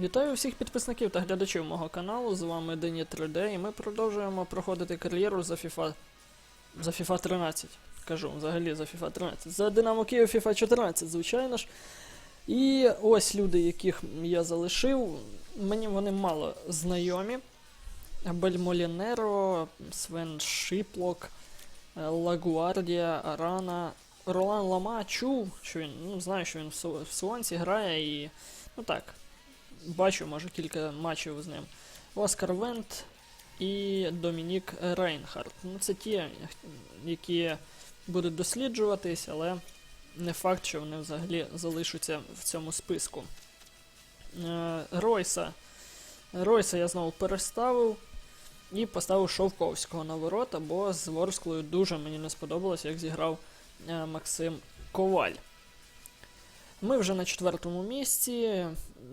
Вітаю всіх підписників та глядачів мого каналу. З вами Дені 3D, і ми продовжуємо проходити кар'єру за FIFA. За FIFA 13. Кажу, взагалі за FIFA 13. За Динамо Київ FIFA 14, звичайно ж. І ось люди, яких я залишив. Мені вони мало знайомі. Абель Молінеро, Свен Шиплок, е, Лагуардія, Арана, Ролан Лама чув, що він, ну, знаю, що він в Суонсі грає і. Ну так, бачу, може, кілька матчів з ним. Оскар Вент і Домінік Рейнхард. Ну, це ті, які будуть досліджуватись, але не факт, що вони взагалі залишаться в цьому списку. Е, Ройса. Ройса я знову переставив і поставив Шовковського на ворота, бо з Ворсклою дуже мені не сподобалось, як зіграв е, Максим Коваль. Ми вже на четвертому місці.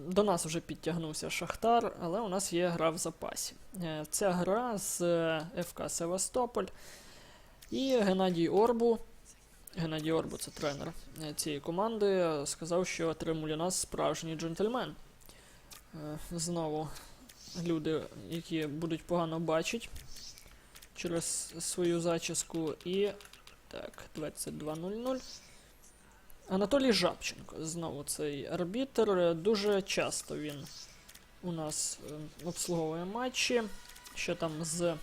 До нас вже підтягнувся Шахтар, але у нас є гра в запасі. Е, Ця гра з е, ФК Севастополь і Геннадій Орбу. Геннадій Орбу, це тренер е, цієї команди, сказав, що Тримулінас справжній джентльмен. Знову люди, які будуть погано бачити через свою зачіску. І так, 22.00. Анатолій Жабченко, знову цей арбітр. Е, Дуже часто він у нас е, обслуговує матчі. Що там з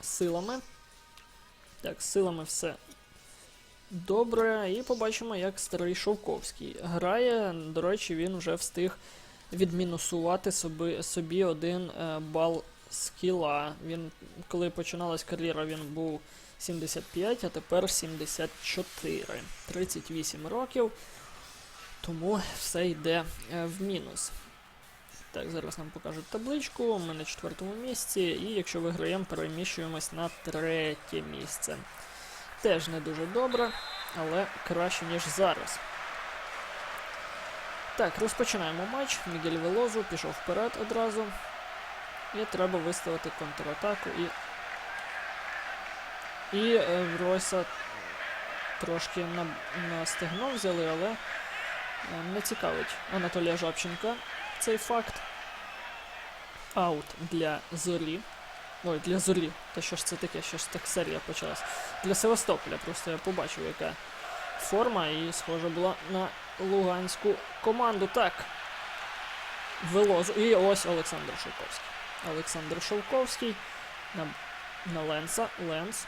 силами? Так, з силами все добре. І побачимо, як старий Шовковський грає. До речі, він вже встиг відмінусувати собі, собі один е, бал скіла. Він, коли починалась кар'єра, він був 75, а тепер 74. 38 років. Тому все йде е, в мінус. Так, зараз нам покажуть табличку. Ми на четвертому місці, і якщо виграємо, переміщуємось на третє місце. Теж не дуже добре, але краще, ніж зараз. Так, розпочинаємо матч. Мігель Велозу пішов вперед одразу. І треба виставити контратаку і. І е, Ройса трошки на, на стегно взяли, але е, не цікавить Анатолія Жабченка цей факт. Аут для зорі. Ой, для зорі. Та що ж це таке? Що ж так серія почалась? Для Севастополя. Просто я побачив, яка форма, і схоже була на луганську команду. Так. Велозу. І ось Олександр Шовковський. Олександр Шовковський на, на Ленса. Ленс.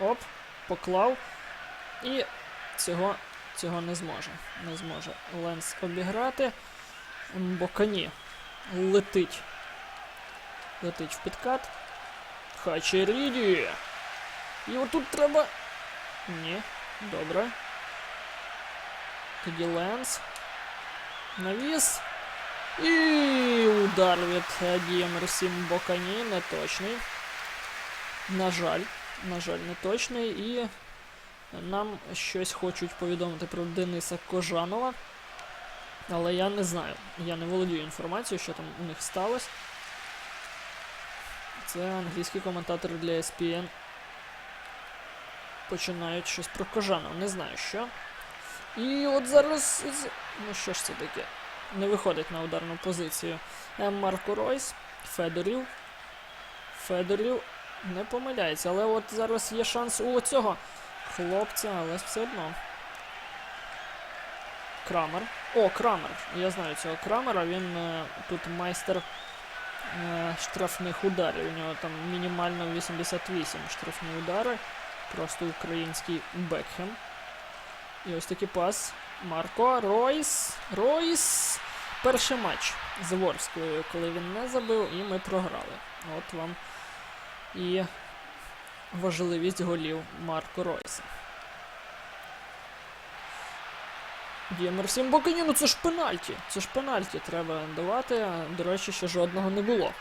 Оп, поклав. І цього, цього не зможе. Не зможе Ленс обіграти. Бокані летить. Летить в підкат. Хачеріді. І отут треба. Ні, добре. Тоді Ленс. Навіс. І удар від Діємерсім Бокані неточний. На жаль, на жаль, неточний. І нам щось хочуть повідомити про Дениса Кожанова. Але я не знаю. Я не володію інформацією, що там у них сталося. Це англійські коментатори для ESPN починають щось про Кожанова. Не знаю що. І от зараз. Ну що ж це таке? Не виходить на ударну позицію. Марко Ройс, Федорів. Федорів не помиляється, але от зараз є шанс у цього хлопця, але все одно. Крамер. О, Крамер. Я знаю цього Крамера. Він е, тут майстер е, штрафних ударів. У нього там мінімально 88 штрафні удари. Просто український Бекхем. І ось такий пас. Марко Ройс. Ройс. Перший матч з Ворською, коли він не забив, і ми програли. От вам і важливість голів Марко Ройса. Діємерсім Бокані, ну це ж пенальті. Це ж пенальті треба давати. До речі, ще жодного не було.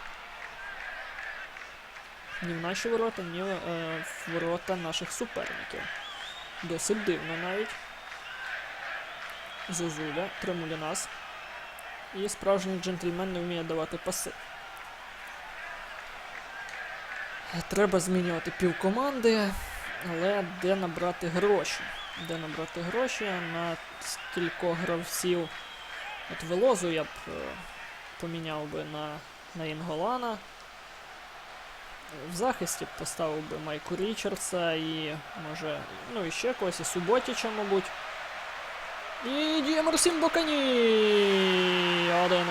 Ні в наші ворота, ні е, в ворота наших суперників. Досить дивно навіть. Зозуля, Тремулінас. І справжній джентльмен не вміє давати паси. Треба змінювати півкоманди, але де набрати гроші? Де набрати гроші на стількох гравців От Велозу я б е, поміняв би на, на Інголана. В захисті поставив би Майку Річардса і може, ну і ще когось, і Суботіча, мабуть. І Діємерсін Бокані! 1-0.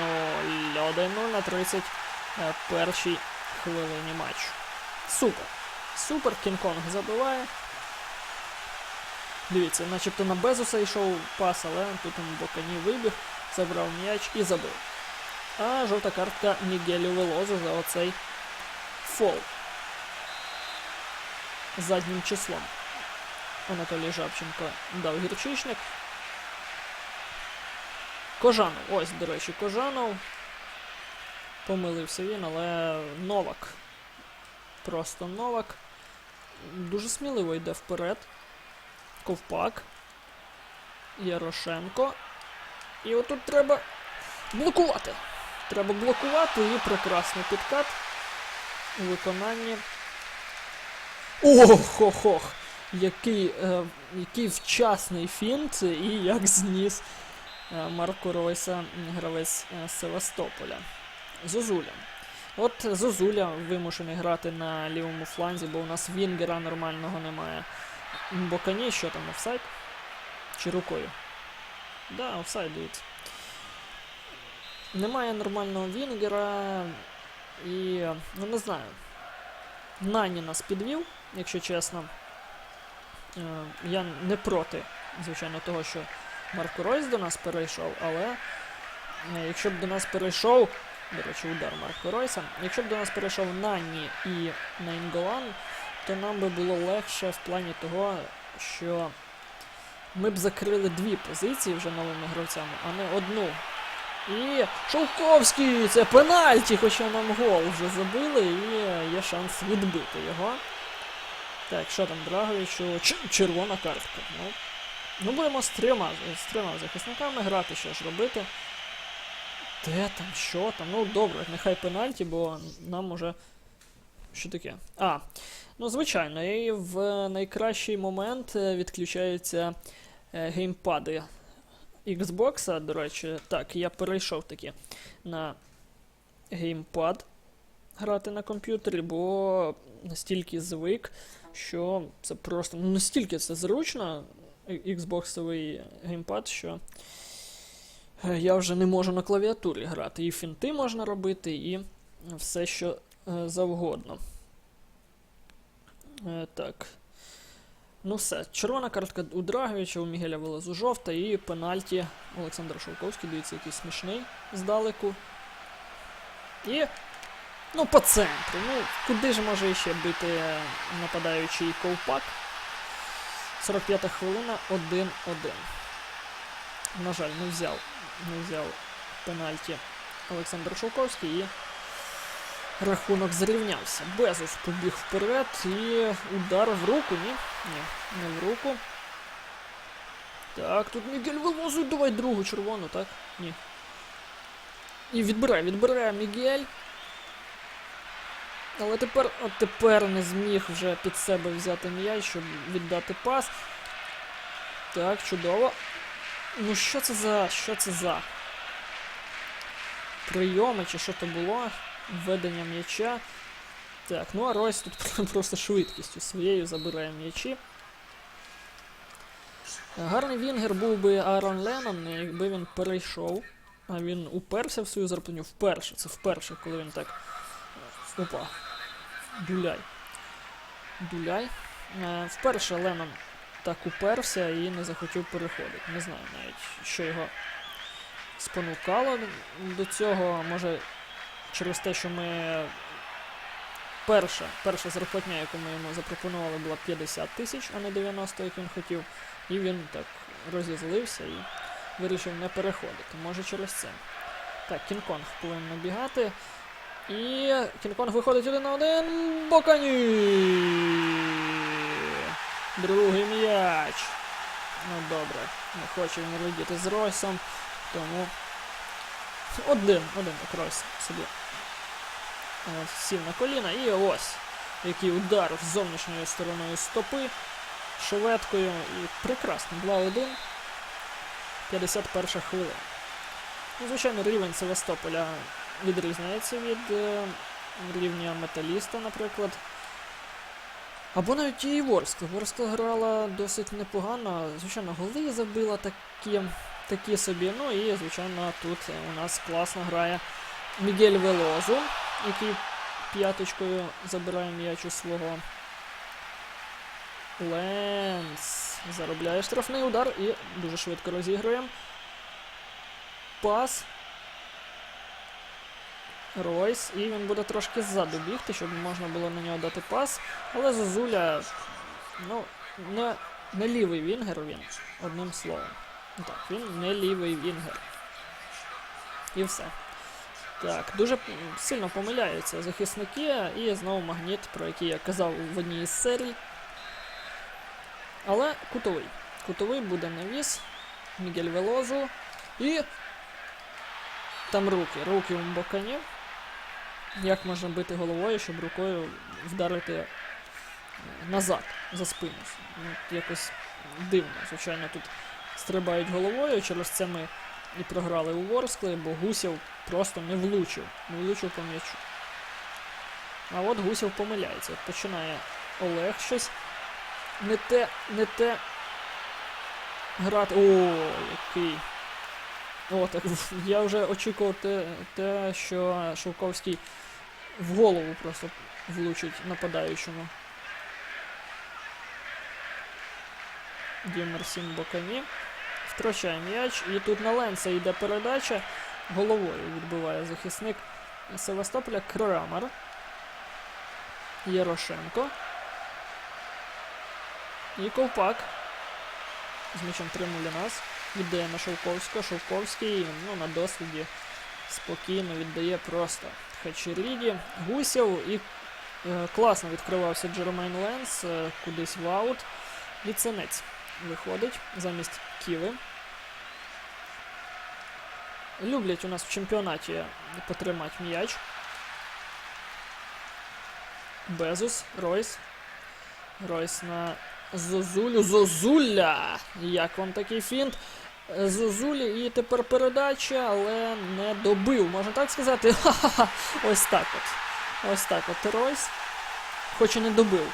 1-0 на 31 хвилині матчу. Супер. Супер, Кінг-Конг забиває. Дивіться, начебто на Безуса йшов пас, але тут йому Бокані вибіг, забрав м'яч і забив. А жовта картка Мігелю Велозу за оцей фол. Заднім числом. Анатолій Жабченко дав гірчичник. Кожанов. Ось, до речі, Кожанов. Помилився він, але Новак. Просто Новак. Дуже сміливо йде вперед. Ковпак. Ярошенко. І отут треба блокувати. Треба блокувати і прекрасний підкат у виконанні. Ох-ох-ох! Який, е, який вчасний фінт і як зніс е, Марко Ройса гравець е, Севастополя. Зозуля. От Зозуля вимушений грати на лівому фланзі, бо у нас Вінгера нормального немає. Бокані, що там, офсайд? Чи рукою? Да, офсайд, дивіться. Немає нормального Вінгера і. ну не знаю. Нані нас підвів, якщо чесно. Е, Я не проти, звичайно, того, що Марко Ройс до нас перейшов, але е, якщо б до нас перейшов, до речі, удар Марко Ройса, якщо б до нас перейшов Нані і Найнголан, то нам би було легше в плані того, що ми б закрили дві позиції вже новими гравцями, а не одну. І Шовковський! Це пенальті, хоча нам гол вже забили, і є шанс відбити його. Так, що там, Драговичу? Червона картка. Ну, ну будемо з трьома, з трьома захисниками грати, що ж робити. Де там, що там? Ну добре, нехай пенальті, бо нам уже. Що таке? А, ну звичайно, і в найкращий момент е, відключаються е, геймпади Xbox, до речі. Так, я перейшов таки на геймпад грати на комп'ютері, бо настільки звик, що це просто ну, настільки це зручно, Xbox геймпад, що я вже не можу на клавіатурі грати. І фінти можна робити, і все, що е, завгодно. Е, так. Ну все, червона картка у Драговича, у Мігеля Велезу жовта і пенальті Олександр Шовковський, дивіться, який смішний здалеку. І. Ну, по центру. Ну, куди ж може іще бити е, нападаючий ковпак? 45 хвилина, 1-1. На жаль, не взяв. Не взяв пенальті Олександр Шовковський і рахунок зрівнявся. Безус побіг вперед і удар в руку, ні? Ні, не в руку. Так, тут Мігель Велозу, давай другу червону, так? Ні. І відбирає, відбирає Мігель. Але тепер, от тепер не зміг вже під себе взяти м'яч, щоб віддати пас. Так, чудово. Ну що це за. Що це за? Прийоми чи що то було? Введення м'яча. Так, ну а Ройс тут просто швидкістю своєю забирає м'ячі. Гарний Вінгер був би Аарон Леннон, якби він перейшов. А він уперся в свою зарплатню вперше. Це вперше, коли він так. Опа. Дуляй. Дуляй. Е, Вперше Леннон так уперся і не захотів переходити. Не знаю навіть, що його спонукало до цього. Може, через те, що ми. Перша, перша зарплатня, яку ми йому запропонували, була 50 тисяч, а не 90, як він хотів. І він так розізлився і вирішив не переходити. Може через це. Так, Кінг-Конг повинен набігати. І Кінг-Конг виходить один на один. Бокані! Другий м'яч. Ну добре, не хоче він радіти з Ройсом, тому. Один, один так Ройс собі. Сів на коліна і ось. Який удар з зовнішньою стороною стопи. Шведкою і прекрасно. 2-1. 51 хвилина. Ну, звичайно, рівень Севастополя відрізняється від е, рівня Металіста, наприклад. Або навіть і Ворскла. Ворскла грала досить непогано. Звичайно, голи забила такі, такі собі. Ну і, звичайно, тут у нас класно грає Мігель Велозу, який п'яточкою забирає м'яч у свого. Ленс заробляє штрафний удар і дуже швидко розігруємо. Пас. Ройс. І він буде трошки ззаду бігти, щоб можна було на нього дати пас. Але Зозуля, ну, не, не лівий вінгер він, одним словом. Ну Так, він не лівий вінгер. І все. Так, дуже сильно помиляються захисники, і знову магніт, про який я казав в одній із серій. Але кутовий. Кутовий буде навіс. Мігель Велозу. І. Там руки. Руки у Мбокані. Як можна бити головою, щоб рукою вдарити е, назад за спину? Ну, якось дивно. Звичайно, тут стрибають головою, через це ми і програли у Ворскли, бо Гусєв просто не влучив. Не влучив по м'ячу. А от Гусєв помиляється. От починає Олег щось не те, не те грати. О, який. О, так я вже очікував те, те, що Шовковський в голову просто влучить нападаючому. Дімерсін Бокані. Втрачає м'яч. І тут на Ленса йде передача. Головою відбиває захисник Севастополя Крамер. Ярошенко. І Ковпак. З м'ячем тримує нас. Віддає на Шовковського. Шовковський ну, на досвіді спокійно віддає просто Хачеріді. Гусєв і е, класно відкривався Джеромейн Ленс е, кудись в аут. Ліценець виходить замість Ківи. Люблять у нас в чемпіонаті потримати м'яч. Безус, Ройс. Ройс на Зозулю. Зозуля! Як вам такий фінт? Е, Зозулі і тепер передача, але не добив, можна так сказати. Ха-ха-ха. Ось так от. Ось так от Ройс. Хоч і не добив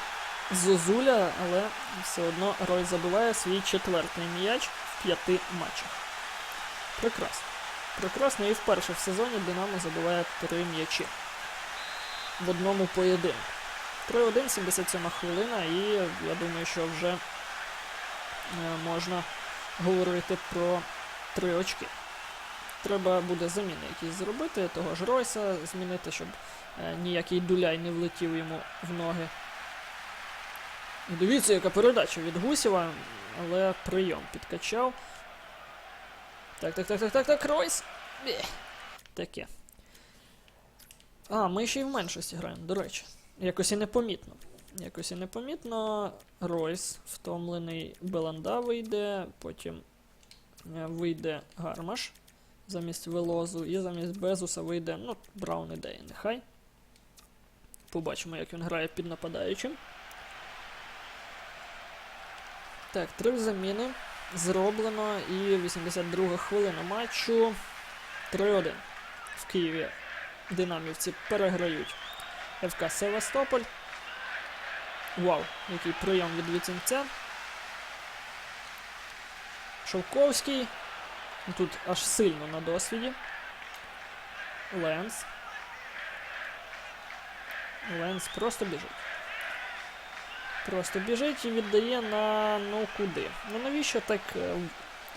Зозуля, але все одно Ройс забиває свій четвертий м'яч в п'яти матчах. Прекрасно. Прекрасно і вперше в сезоні Динамо забиває три м'ячі в одному поєдинку. 3-1, 77 хвилина, і я думаю, що вже е, можна говорити про три очки. Треба буде заміни якісь зробити, того ж Ройса змінити, щоб е, ніякий дуляй не влетів йому в ноги. І дивіться, яка передача від Гусєва, але прийом підкачав. Так, так, так, так, так, так, Ройс! Бє. Таке. А, ми ще й в меншості граємо, до речі. Якось і непомітно. Якось і непомітно. Ройс втомлений Беланда вийде, потім е, вийде Гармаш замість Велозу, і замість Безуса вийде, ну, Браун ідея, нехай. Побачимо, як він грає під нападаючим. Так, три заміни зроблено і 82 хвилина матчу. 3-1. В Києві динамівці переграють ФК Севастополь. Вау, який прийом від Віцінця. Шовковський. Тут аж сильно на досвіді. Ленс. Ленс просто біжить. Просто біжить і віддає на ну куди. Ну навіщо так е,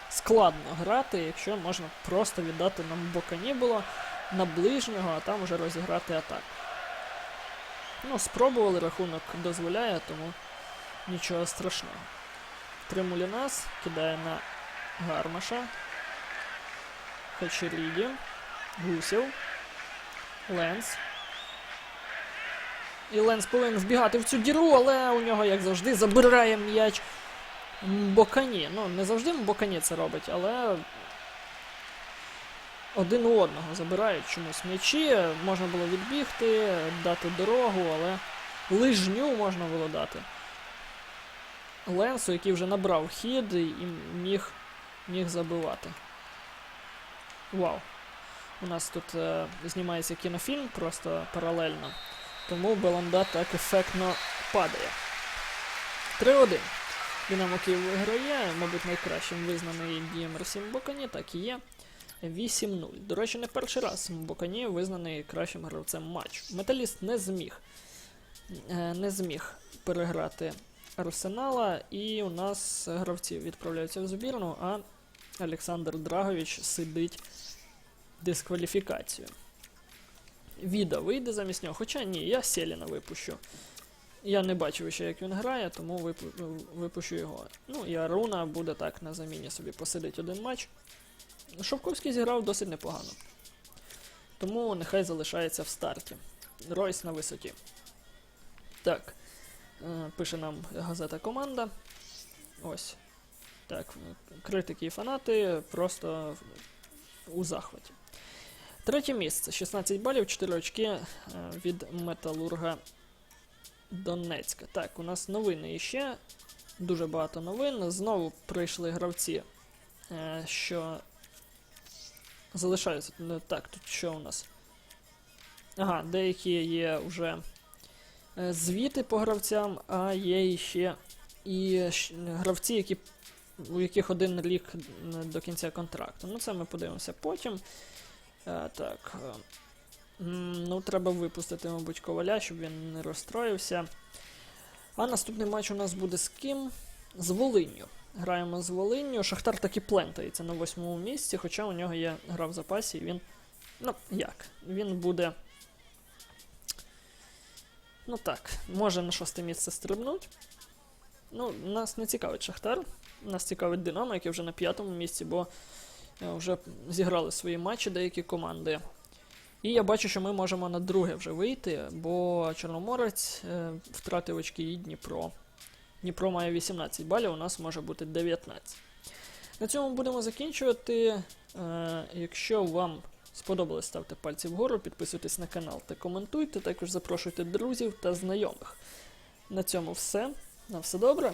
складно грати, якщо можна просто віддати нам Бокані було на ближнього, а там вже розіграти атаку. Ну, спробували, рахунок дозволяє, тому нічого страшного. Тримулінас кидає на Гармаша. Хачеріді. Гусів. Ленс. І Ленс повинен вбігати в цю діру, але у нього, як завжди, забирає м'яч Бокані. Ну, не завжди Бокані це робить, але один у одного забирають чомусь м'ячі. Можна було відбігти, дати дорогу, але лижню можна було дати. Ленсу, який вже набрав хід і міг, міг забивати. Вау. У нас тут е, знімається кінофільм просто паралельно, тому Беланда так ефектно падає. 3-1. Динамо Київ виграє, мабуть, найкращим визнаний Дієм Расім Бокані, так і є. 8-0. До речі, не перший раз Бокані визнаний кращим гравцем матчу. Металіст не зміг, е, не зміг переграти Арсенала, і у нас гравці відправляються в збірну, а Олександр Драгович сидить дискваліфікацію. Віда вийде замість нього, хоча ні, я Селіна випущу. Я не бачив ще, як він грає, тому випу- випущу його. Ну і Аруна буде так на заміні собі посидить один матч. Шовковський зіграв досить непогано. Тому нехай залишається в старті. Ройс на висоті. Так. е, Пише нам газета Команда. Ось. Так, критики і фанати просто у захваті. Третє місце. 16 балів, 4 очки е, від Металурга Донецька. Так, у нас новини іще. Дуже багато новин. Знову прийшли гравці, е, що залишаються. Ну, Так, тут що у нас? Ага, деякі є вже е, звіти по гравцям, а є ще і гравці, які, у яких один рік до кінця контракту. Ну, це ми подивимося потім. Е, так. е, Ну, треба випустити, мабуть, коваля, щоб він не розстроївся. А наступний матч у нас буде з ким? З Волинню. Граємо з Волинню. Шахтар таки плентається на восьмому місці, хоча у нього є гра в запасі, і він. Ну, як? Він буде. Ну так, може на шосте місце стрибнуть. Ну, нас не цікавить Шахтар. Нас цікавить Динамо, яке вже на п'ятому місці, бо е, вже зіграли свої матчі деякі команди. І я бачу, що ми можемо на друге вже вийти, бо Чорноморець е, втратив очки і Дніпро. Дніпро має 18 балів, у нас може бути 19. На цьому будемо закінчувати. Е, якщо вам сподобалось, ставте пальці вгору, підписуйтесь на канал та коментуйте. Також запрошуйте друзів та знайомих. На цьому все. На все добре.